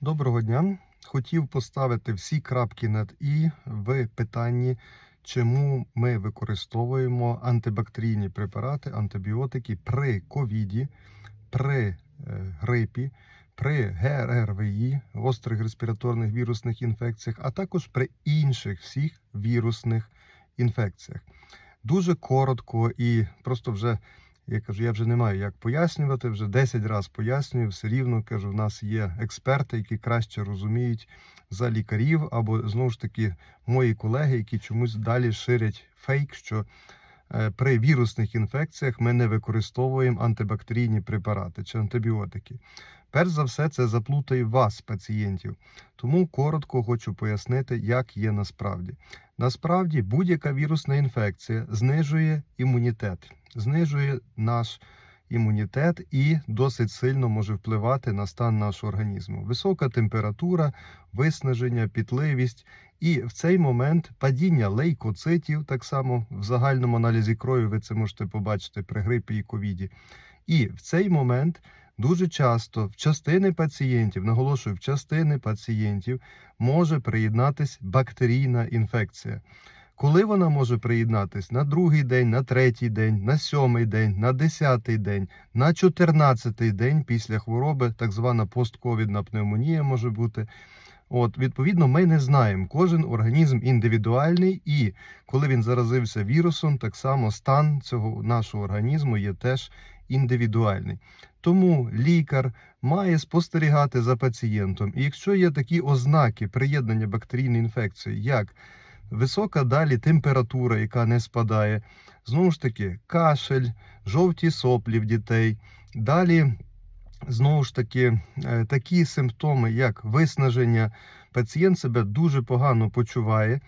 Доброго дня. Хотів поставити всі крапки над і в питанні, чому ми використовуємо антибактерійні препарати, антибіотики при ковіді, при е, грипі, при ГРВІ, гострих респіраторних вірусних інфекціях, а також при інших всіх вірусних інфекціях. Дуже коротко і просто вже я кажу, я вже не маю як пояснювати, вже 10 разів пояснюю, все рівно кажу, в нас є експерти, які краще розуміють за лікарів, або знову ж таки мої колеги, які чомусь далі ширять фейк, що е, при вірусних інфекціях ми не використовуємо антибактерійні препарати чи антибіотики. Перш за все, це заплутає вас, пацієнтів. Тому коротко хочу пояснити, як є насправді. Насправді, будь-яка вірусна інфекція знижує імунітет, знижує наш імунітет і досить сильно може впливати на стан нашого організму. Висока температура, виснаження, пітливість. І в цей момент падіння лейкоцитів, так само в загальному аналізі крові, ви це можете побачити при грипі і ковіді. І в цей момент дуже часто в частини пацієнтів, наголошую, в частини пацієнтів може приєднатись бактерійна інфекція. Коли вона може приєднатись на другий день, на третій день, на сьомий день, на десятий день, на чотирнадцятий день після хвороби, так звана постковідна пневмонія може бути. От, відповідно, ми не знаємо. Кожен організм індивідуальний, і коли він заразився вірусом, так само стан цього нашого організму є теж індивідуальний. Тому лікар має спостерігати за пацієнтом. І якщо є такі ознаки приєднання бактерійної інфекції, як висока далі температура, яка не спадає, знову ж таки, кашель, жовті соплі в дітей, далі. Знову ж таки, е, такі симптоми, як виснаження, пацієнт себе дуже погано почуває.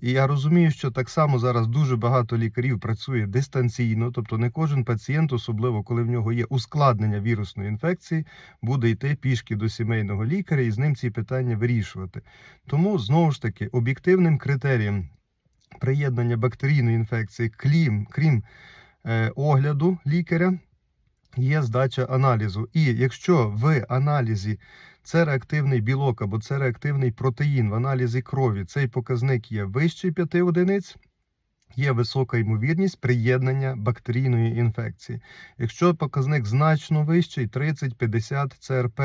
І я розумію, що так само зараз дуже багато лікарів працює дистанційно, тобто не кожен пацієнт, особливо коли в нього є ускладнення вірусної інфекції, буде йти пішки до сімейного лікаря і з ним ці питання вирішувати. Тому знову ж таки об'єктивним критерієм приєднання бактерійної інфекції, крім, крім е, огляду лікаря, є здача аналізу. І якщо в аналізі це реактивний білок або це реактивний протеїн в аналізі крові, цей показник є вищий 5 одиниць, є висока ймовірність приєднання бактерійної інфекції. Якщо показник значно вищий, 30-50 ЦРП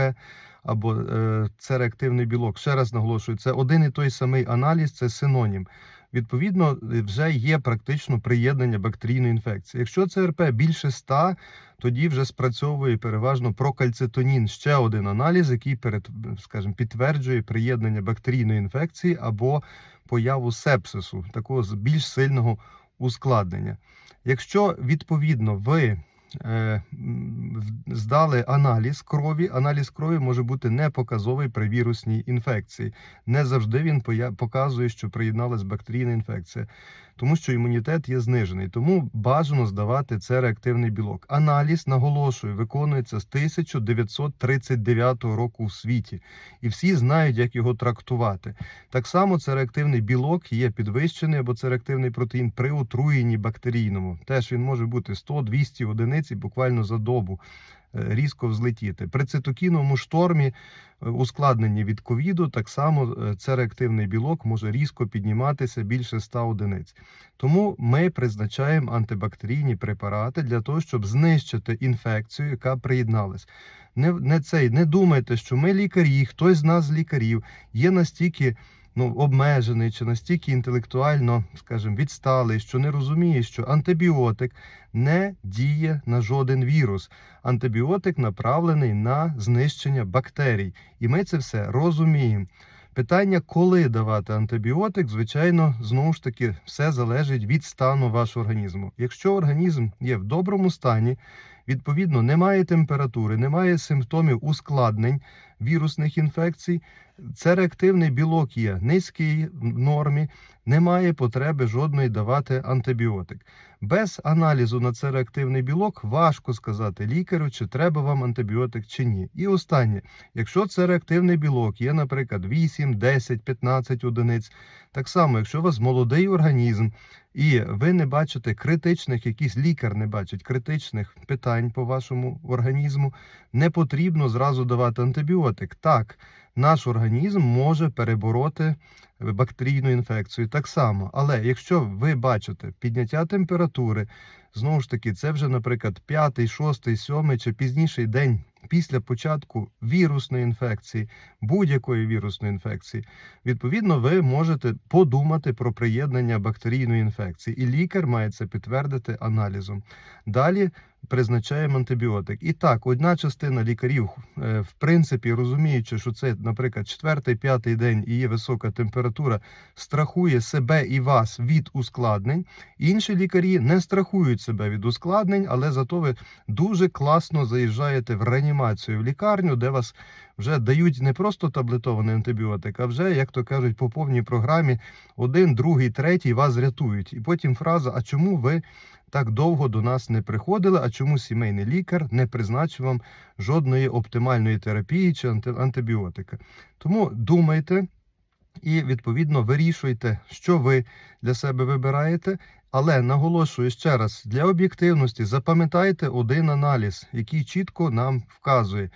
або е, це реактивний білок, ще раз наголошую, це один і той самий аналіз, це синонім. Відповідно, вже є практично приєднання бактерійної інфекції. Якщо ЦРП більше 100, тоді вже спрацьовує переважно прокальцитонін, ще один аналіз, який перед, скажімо, підтверджує приєднання бактерійної інфекції або появу сепсису, такого більш сильного ускладнення. Якщо відповідно ви е, здали аналіз крові, аналіз крові може бути непоказовий при вірусній інфекції. Не завжди він показує, що приєдналась бактерійна інфекція, тому що імунітет є знижений. Тому бажано здавати це реактивний білок. Аналіз, наголошую, виконується з 1939 року в світі, і всі знають, як його трактувати. Так само це реактивний білок є підвищений або це реактивний протеїн при отруєнні бактерійному. Теж він може бути 100-200 одиниць буквально за добу різко взлетіти. При цитокіновому штормі е, ускладненні від ковіду, так само е, це реактивний білок може різко підніматися більше 100 одиниць. Тому ми призначаємо антибактерійні препарати для того, щоб знищити інфекцію, яка приєдналась. Не, не цей, не думайте, що ми лікарі, хтось з нас лікарів є настільки ну, обмежений чи настільки інтелектуально, скажімо, відсталий, що не розуміє, що антибіотик не діє на жоден вірус. Антибіотик направлений на знищення бактерій. І ми це все розуміємо. Питання, коли давати антибіотик, звичайно, знову ж таки, все залежить від стану вашого організму. Якщо організм є в доброму стані, відповідно, немає температури, немає симптомів ускладнень вірусних інфекцій, це реактивний білок є низький в нормі, немає потреби жодної давати антибіотик. Без аналізу на це реактивний білок важко сказати лікарю, чи треба вам антибіотик чи ні. І останнє, якщо це реактивний білок, є, наприклад, 8, 10, 15 одиниць. Так само, якщо у вас молодий організм і ви не бачите критичних, якийсь лікар не бачить критичних питань по вашому організму, не потрібно зразу давати антибіотик. Антибіотик. Так, наш організм може перебороти бактерійну інфекцію так само. Але якщо ви бачите підняття температури, знову ж таки, це вже, наприклад, п'ятий, шостий, сьомий чи пізніший день після початку вірусної інфекції, будь-якої вірусної інфекції, відповідно, ви можете подумати про приєднання бактерійної інфекції, і лікар має це підтвердити аналізом. Далі призначаємо антибіотик. І так, одна частина лікарів, е, в принципі, розуміючи, що це, наприклад, четвертий, п'ятий день і є висока температура, страхує себе і вас від ускладнень. Інші лікарі не страхують себе від ускладнень, але зато ви дуже класно заїжджаєте в реанімацію в лікарню, де вас вже дають не просто таблетований антибіотик, а вже, як то кажуть, по повній програмі один, другий, третій вас рятують. І потім фраза: а чому ви так довго до нас не приходили? А чому сімейний лікар не призначив вам жодної оптимальної терапії чи анти- антибіотика? Тому думайте і відповідно вирішуйте, що ви для себе вибираєте. Але наголошую ще раз для об'єктивності запам'ятайте один аналіз, який чітко нам вказує,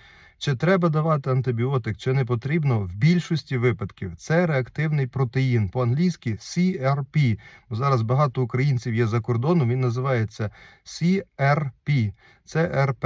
чи треба давати антибіотик, чи не потрібно. В більшості випадків це реактивний протеїн по-англійськи CRP. Зараз багато українців є за кордоном. Він називається CRP. РП.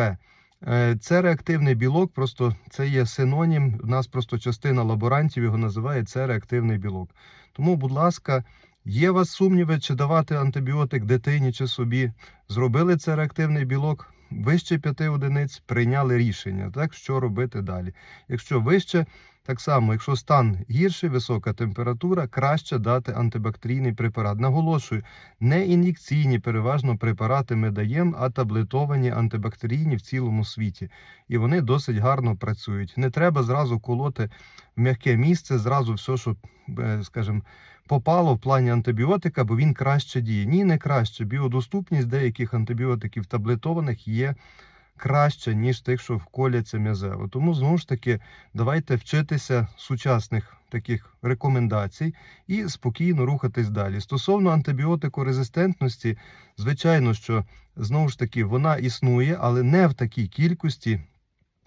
Е, Це реактивний білок, просто це є синонім. У нас просто частина лаборантів його називає це реактивний білок. Тому, будь ласка, є у вас сумніви, чи давати антибіотик дитині чи собі. Зробили це реактивний білок вище 5 одиниць, прийняли рішення, так що робити далі. Якщо вище, так само, якщо стан гірший, висока температура, краще дати антибактерійний препарат. Наголошую, не ін'єкційні переважно препарати ми даємо, а таблетовані антибактерійні в цілому світі. І вони досить гарно працюють. Не треба зразу колоти в м'яке місце, зразу все, що, е, скажімо, попало в плані антибіотика, бо він краще діє. Ні, не краще. Біодоступність деяких антибіотиків таблетованих є краще, ніж тих, що вколяться м'язево. Тому знову ж таки давайте вчитися сучасних таких рекомендацій і спокійно рухатись далі. Стосовно антибіотикорезистентності, звичайно, що знову ж таки вона існує, але не в такій кількості.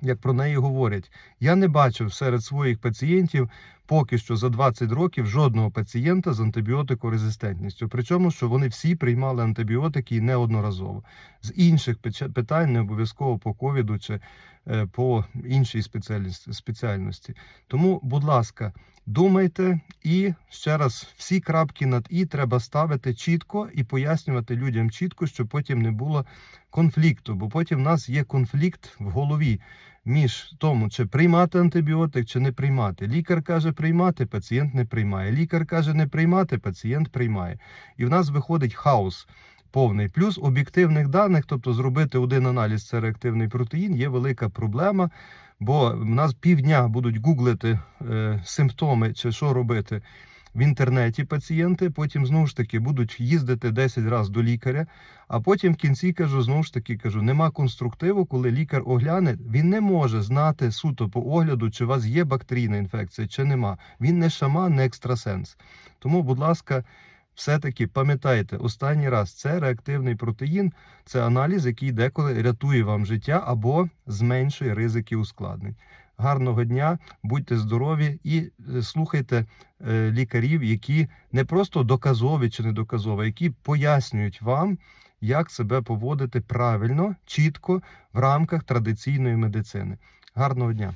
Як про неї говорять, я не бачив серед своїх пацієнтів поки що за 20 років жодного пацієнта з антибіотикорезистентністю. Причому, що вони всі приймали антибіотики неодноразово. З інших питань не обов'язково по ковіду чи е, по іншій спеціальності. Тому, будь ласка, думайте і ще раз всі крапки над і треба ставити чітко і пояснювати людям чітко, щоб потім не було конфлікту, бо потім в нас є конфлікт в голові між тому, чи приймати антибіотик, чи не приймати. Лікар каже приймати, пацієнт не приймає. Лікар каже не приймати, пацієнт приймає. І в нас виходить хаос. Повний плюс об'єктивних даних, тобто зробити один аналіз це реактивний протеїн, є велика проблема, бо в нас півдня будуть гуглити е, симптоми чи що робити в інтернеті пацієнти. Потім знову ж таки будуть їздити 10 разів до лікаря. А потім в кінці кажу, знову ж таки кажу, нема конструктиву, коли лікар огляне, він не може знати суто по огляду, чи у вас є бактерійна інфекція, чи нема. Він не шаман, не екстрасенс. Тому, будь ласка. Все-таки пам'ятайте, останній раз це реактивний протеїн, це аналіз, який деколи рятує вам життя або зменшує ризики ускладнень. Гарного дня, будьте здорові і е, слухайте е, лікарів, які не просто доказові чи недоказові, які пояснюють вам, як себе поводити правильно, чітко в рамках традиційної медицини. Гарного дня!